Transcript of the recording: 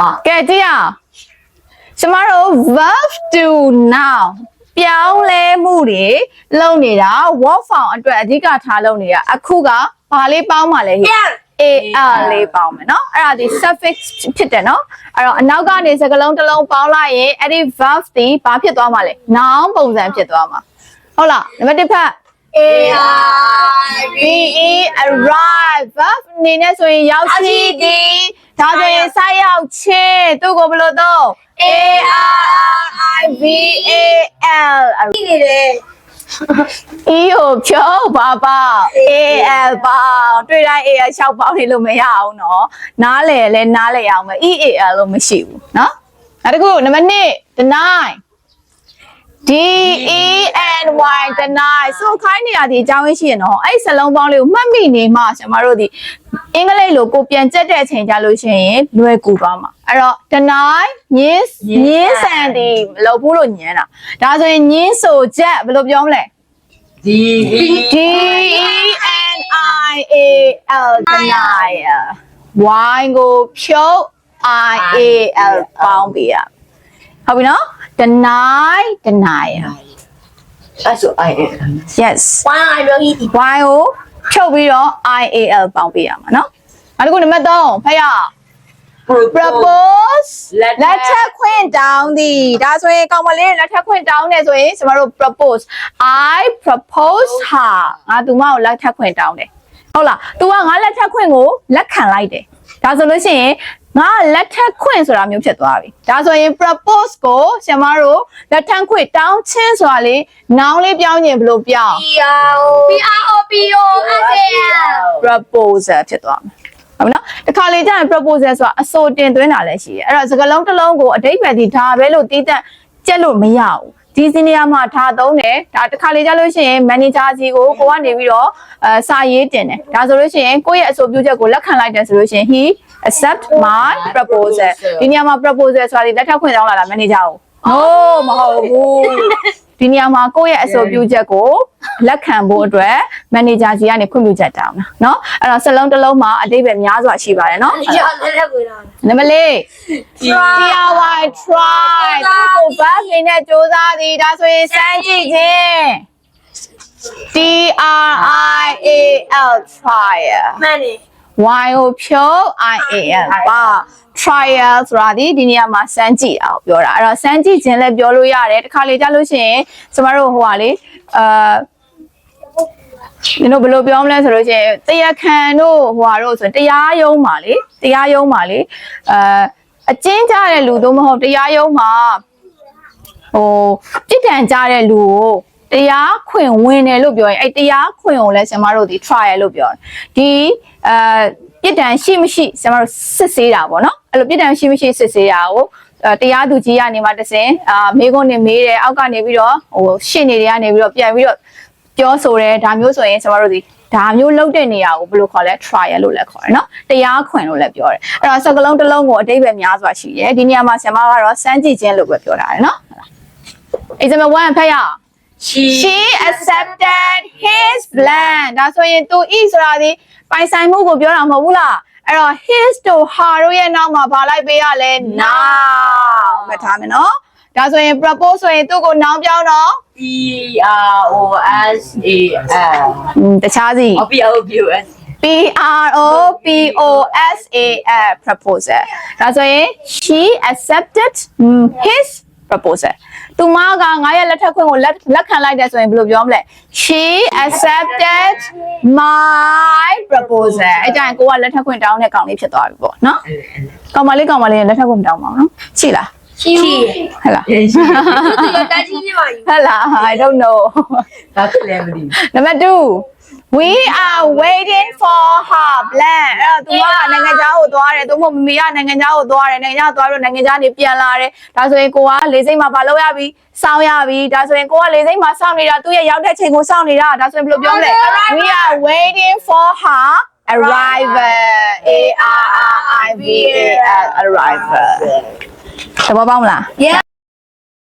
အာ ကဲကြည့်အောင်ကျမတို့ verb to noun ပြောင်းလဲမှုတွေလုပ်နေတာ verb form အတွက်အဓိကထားလုပ်နေတာအခုကဘာလေးပေါင်းပါလဲဟိ AR လေးပေါင်းမယ်เนาะအဲ့ဒါဒီ suffix ဖြစ်တယ်เนาะအဲ့တော့အနောက်ကနေစကားလုံးတစ်လုံးပေါင်းလိုက်ရင်အဲ့ဒီ verb ဒီဘာဖြစ်သွားမှာလဲ noun ပုံစံဖြစ်သွားမှာဟုတ်လားနံပါတ်တစ်ဖက် A B E arrive verb အနေနဲ့ဆိုရင်ရောက်ရှိသည်ဒါဆိုရင်ဆိုက်ရောက်ခြင်းသူ့ကိုဘယ်လိုတော့ A R I V A L ဒီနေတယ် E ကိုဖြုတ်ပါပါ A L ပေါင်းတွေ့တိုင်း A L ရှောက်ပေါင်းနေလို့မရအောင်နော်နားလေလဲနားလေအောင်မယ် E A L လို့မရှိဘူးနော်နောက်တစ်ခုနံပါတ်1 deny D E N Y deny ဆိုခိုင်းနေရဒီအကြောင်းရင်းရှိရနော်အဲ့ဒီစလုံးပေါင်းလေးကိုမှတ်မိနေမှကျွန်တော်တို့ဒီအင်္ဂလိပ်လိုကိုပြန်ကြက်တဲ့အချိန်ကြလို့ရှိရင်လွယ်ကူသွားမှာအဲ့တော့ deny ညင်းညင်းဆန်ဒီမလုပ်ဘူးလို့ညင်းတာဒါဆိုရင်ညင်းဆိုချက်ဘယ်လိုပြောမလဲဒီ D E N I A L denial Y ကိုဖြုတ် I A L ပေါင်းပေးရဟုတ်ပြီနော် deny denial အဲ့ဆို I am yes ဝိုင်းအမျိုးကြီး Y ကိုဖြုတ်ပြီးတော့ I A L ပေါင်းပေးရမှာနော်နောက်တစ်ခုနံပါတ်3ဖတ်ရအောင် propose လက်ထပ်ခွင့်တောင်းသည်ဒါဆိုရင်ကောင်မလေးလက်ထပ်ခွင့်တောင်းတယ်ဆိုရင်ကျမတို့ propose I propose her ငါသူမကိုလက်ထပ်ခွင့်တောင်းတယ်ဟုတ်လား तू ကငါလက်ထပ်ခွင့်ကိုလက်ခံလိုက်တယ် ဒါဆိုလို့ရှိရင်ငါလက်ထပ်ခွင့်ဆိုတာမျိုးဖြစ်သွားပြီဒါဆိုရင် propose ကိုကျမတို့လက်ထပ်ခွင့်တောင်းခြင်းဆိုတာလေ noun လေးပြောင်းရင်ဘယ်လိုပြောင်း P R O P R O P O S A L proposal ဖြစ်သွားမယ်ဟုတ်ပြီနော်တခါလေကျရင် proposal ဆိုတာအဆိုတင်သွင်းတာလည်းရှိတယ်အဲ့တော့စကားလုံးတစ်လုံးကိုအတိတ်ပဲဒီဒါပဲလို့တီးတန့်ကြက်လို့မရဘူး ဒီစီနီယာမှာထားသုံးတယ်ဒါတခါလေကြလို့ရှိရင် manager ကြီးကိုကိုကနေပြီးတော့အဲစာရေးတင်တယ်ဒါဆိုလို့ရှိရင်ကိုယ့်ရဲ့အဆိုပြုချက်ကိုလက်ခံလိုက်တယ်ဆိုလို့ရှိရင် he accept my proposal ဒီနေရာမှာ proposal ဆိုတာဒီလက်ထပ်ခွင့်တောင်းလာတာ manager ကို no မဟုတ်ဘူး ဒီနေရာမှာကိုယ့်ရဲ့အဆိုပြုချက်ကိုလက်ခံဖို့အတွက် manager ကြီးကနေခွင့်ပြုချက်တောင်းတာเนาะအဲ့တော့စလုံးတစ်လုံးမှာအတိတ်ပဲများစွာရှိပါတယ်เนาะ ရလည်းလည်းကိုလာ နံပါတ်၄ try try ကိုဘတ်နေနဲ့စူးစမ်းသည်ဒါဆိုရင်စမ်းကြည့်ခြင်း T R I A L trial မှန်တယ် Y ကိုဖြုတ် I A L ပါ trial ဆိုတာဒီဒီနေရာမှာစမ်းကြည့်အောင်ပြောတာအဲ့တော့စမ်းကြည့်ခြင်းလည်းပြောလို့ရတယ်တစ်ခါလေကြာလို့ရှိရင်ကျမတို့ဟိုဟာလေအာဒီလိုဘယ်လိုပြောမလဲဆိုလို့ရှိရင်တရားခံတို့ဟိုဟာတို့ဆိုရင်တရားရုံးပါလေတရားရုံးပါလေအာအကျဉ်းကြတဲ့လူတို့မဟုတ်တရားရုံးမှာဟိုပြစ်ဒဏ်ကြတဲ့လူကို တရားခွင့်ဝင်တယ်လို့ပြောရင်အဲ့တရားခွင့်ကိုလည်းကျမတို့ဒီ trial လို့ပြောတယ်ဒီအာပြစ်ဒဏ်ရှိမရှိကျမတို့စစ်ဆေးတာပေါ့နော်အဲ့လိုပြစ်ဒဏ်ရှိမရှိစစ်ဆေးတာကိုအဲတရားသူကြီးကနေမှတစင်အာမေကုန်းနေမေးတယ်အောက်ကနေပြီးတော့ဟိုရှင့်နေတွေကနေပြီးတော့ပြန်ပြီးတော့ပြောဆိုတယ်ဒါမျိုးဆိုရင်ကျမတို့ဒီဒါမျိုးလောက်တဲ့နေရာကိုဘယ်လိုခေါ်လဲ trial လို့လည်းခေါ်တယ်နော်တရားခွင်လို့လည်းပြောတယ်အဲ့တော့စကလုံးတစ်လုံးကိုအတိတ်ပဲများစွာရှိတယ်ဒီနေရာမှာဆရာမကတော့စမ်းကြည့်ခြင်းလို့ပဲပြောတာရယ်နော် example 1ဖတ်ရအောင် She she accepted his plan ဒါဆိုရင်သူ e ဆိုတာဒီပိုင်ဆိုင်မှုကိုပြောတာမဟုတ်ဘူးလားအဲ့တော့ his တို့ her တို့ရဲ့နောက်မှာဗာလိုက်ပေးရလဲ now မှတ်ထားမယ်နော်ဒါဆိုရင် propose ဆိုရင်သူ့ကို noun ပြောင်းတော့ P R O S A L อืมတခြားစီ O P R O P O S P R O P O S A L proposal ဒါဆိုရင် she accepted mm, his proposal သူမကငါရဲ့လက်ထပ်ခွင့်ကိုလက်လက်ခံလိုက်တယ်ဆိုရင်ဘယ်လိုပြောမလဲ she accepted my proposal အဲကြရင်ကိုကလက်ထပ်ခွင့်တောင်းတဲ့ကောင်လေးဖြစ်သွားပြီပေါ့နော်ကောင်မလေးကောင်မလေးလက်ထပ်ခွင့်မတောင်းပါဘူးနော်ချိလား She ဟဲ့လားဒီကတကြီးနေပါယူဟဲ့လား I don't know ဒါကလည်းမသိ Number 2 we are waiting for her plan အဲ့တော့ तू ကနိုင်ငံခြားကိုသွားတယ်သူမမမေကနိုင်ငံခြားကိုသွားတယ်နိုင်ငံခြားသွားပြီးတော့နိုင်ငံခြားနေပြန်လာတယ်ဒါဆိုရင်ကိုကလေစိတ်မှာမလုပ်ရပြီစောင့်ရပြီဒါဆိုရင်ကိုကလေစိတ်မှာစောင့်နေတာသူ့ရဲ့ရောက်တဲ့ချိန်ကိုစောင့်နေတာဒါဆိုရင်ဘယ်လိုပြောမလဲ we are waiting for her arrival a r r i v a l arrival သဘောပေါက်မလား Yeah